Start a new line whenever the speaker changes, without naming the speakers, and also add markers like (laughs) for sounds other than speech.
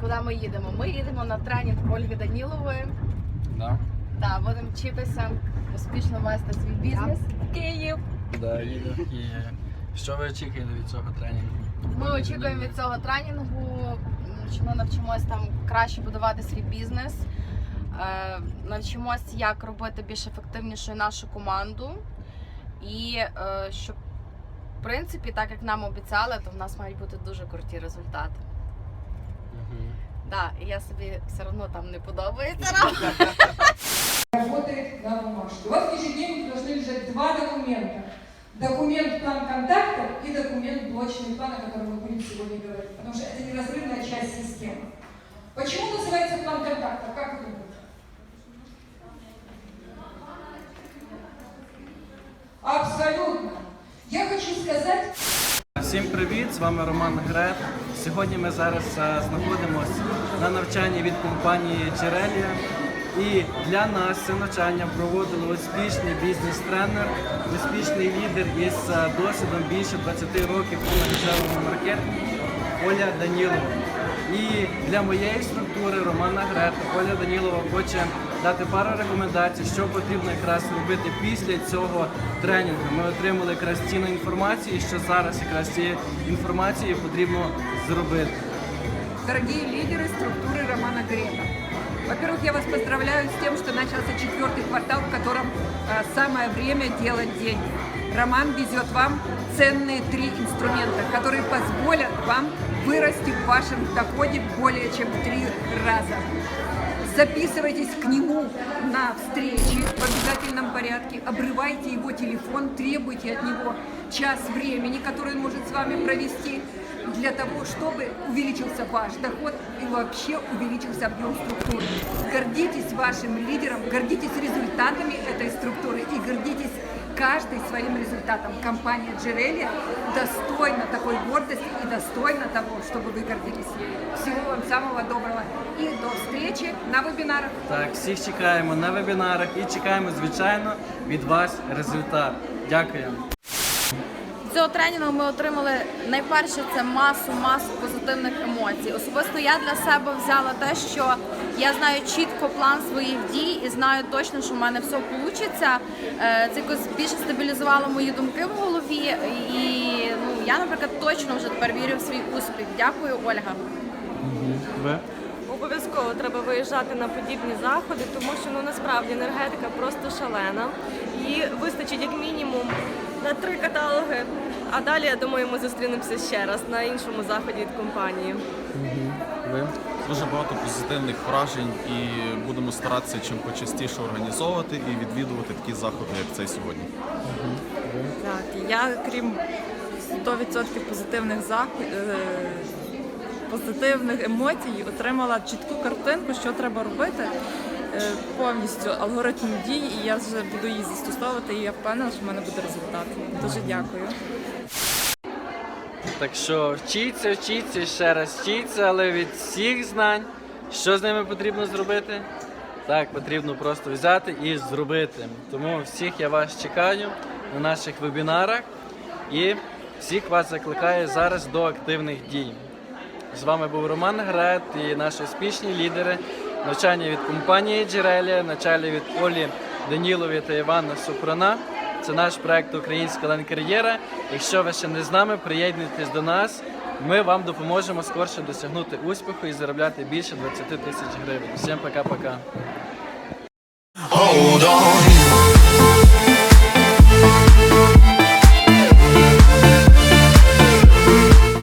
куди ми їдемо? Ми їдемо на тренінг Ольги Данілової.
Да.
Так, будемо вчитися успішно вести свій бізнес в Київ.
Да, і, і що ви очікуєте від цього тренінгу?
Ми очікуємо від цього тренінгу, що ми навчимось там краще будувати свій бізнес, е, навчимось, як робити більш ефективнішою нашу команду. І е, щоб, в принципі, так як нам обіцяли, то в нас мають бути дуже круті результати.
Мгм.
Да, і я собі все одно там не подобається. (laughs)
работает на бумажке. У вас ежедневно должны лежать два документа. Документ план контактов и документ блочный план, о котором мы будем сегодня говорить. Потому что это неразрывная часть системы. Почему называется план контактов? Как вы думаете? Абсолютно. Я хочу сказать,
Всім привіт! З вами Роман Грет. Сьогодні ми зараз е, знаходимося на навчанні від компанії Джерелія. І для нас це навчання проводили успішний бізнес-тренер, успішний лідер із е, досвідом більше 20 років у мережевому маркетингу Оля Данілова. І для моєї структури Романа Грета Оля Данілова хоче дати пару рекомендацій, що потрібно якраз робити після цього тренінгу. Ми отримали якраз цінну інформацію, і що зараз якраз цією інформацією потрібно зробити.
Дорогие лидеры структуры Романа Грета. Во-первых, я вас поздравляю с тем, что начался четвертый квартал, в котором э, самое время делать деньги. Роман везет вам ценные три инструмента, которые позволят вам вырасти в вашем доходе более чем в три раза. Записывайтесь к нему на встречи в обязательном порядке, обрывайте его телефон, требуйте от него час времени, который он может с вами провести, для того, чтобы увеличился ваш доход и вообще увеличился объем структуры. Гордитесь вашим лидером, гордитесь результатами этой структуры и гордитесь каждый своим результатом. Компания Джерелия достойна такой гордости и достойна того, чтобы вы гордились ею. Всего вам самого доброго и до встречи на вебинарах.
Так, всіх чекаємо на вебінарах і чекаємо, звичайно, від вас результат. Дякуємо.
З цього тренінгу ми отримали найперше це масу масу позитивних емоцій. Особисто я для себе взяла те, що я знаю чітко план своїх дій і знаю точно, що в мене все вийде. Це якось більше стабілізувало мої думки в голові. І ну я, наприклад, точно вже тепер вірю в свій успіх. Дякую, Ольга.
Ви?
Обов'язково треба виїжджати на подібні заходи, тому що ну насправді енергетика просто шалена. І вистачить як мінімум на три каталоги. А далі я думаю, ми зустрінемося ще раз на іншому заході від компанії.
Ви?
Дуже багато позитивних вражень і будемо старатися чим почастіше організовувати і відвідувати такі заходи, як цей сьогодні.
Так, я крім 100% позитивних заход... е, позитивних емоцій отримала чітку картинку, що треба робити, повністю алгоритм дій, і я вже буду її застосовувати, і я впевнена, що в мене буде результат. Дуже дякую.
Так що вчіться, вчіться, ще раз вчіться, але від всіх знань, що з ними потрібно зробити? Так, потрібно просто взяти і зробити. Тому всіх я вас чекаю на наших вебінарах і всіх вас закликаю зараз до активних дій. З вами був Роман Грет і наші успішні лідери. Навчання від компанії Джерелі, навчання від Олі Данілові та Івана Супрана. Це наш проект Українська ланкар'єра. Якщо ви ще не з нами, приєднуйтесь до нас. Ми вам допоможемо скорше досягнути успіху і заробляти більше 20 тисяч гривень. Всім пока-пока.